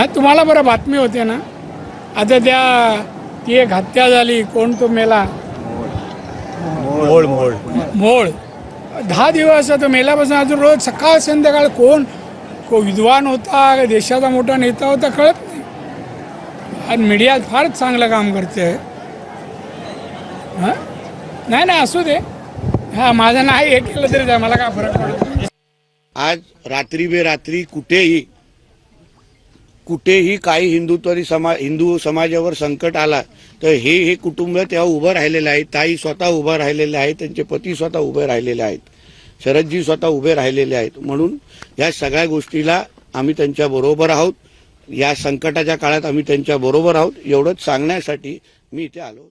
हा तुम्हाला बरं बातमी होते ना? आता त्या ती एक हत्या झाली कोण तो मेला? मोळ मोळ. मोळ. दहा दिवस तो मेल्यापासून अजून रोज सकाळ संध्याकाळ कोण को विद्वान होता देशाचा मोठा नेता होता कळत नाही. आणि मीडिया फारच चांगलं काम करते. हां? नाही नाही असू दे. हां माझं नाही हे केलं तरी मला काय फरक पडत आज रात्री बेरात्री कुठेही कुठेही काही हिंदुत्वरी समा हिंदू समाजावर संकट आला तर हे हे कुटुंब तेव्हा उभं राहिलेलं आहे. ताई स्वतः उभं राहिलेले आहेत त्यांचे पती स्वतः उभे राहिलेले आहेत. शरदजी स्वतः उभे राहिलेले आहेत. म्हणून या सगळ्या गोष्टीला आम्ही त्यांच्या बरोबर आहोत. या संकटाच्या काळात आम्ही त्यांच्या बरोबर आहोत. एवढंच सांगण्यासाठी मी इथे आलो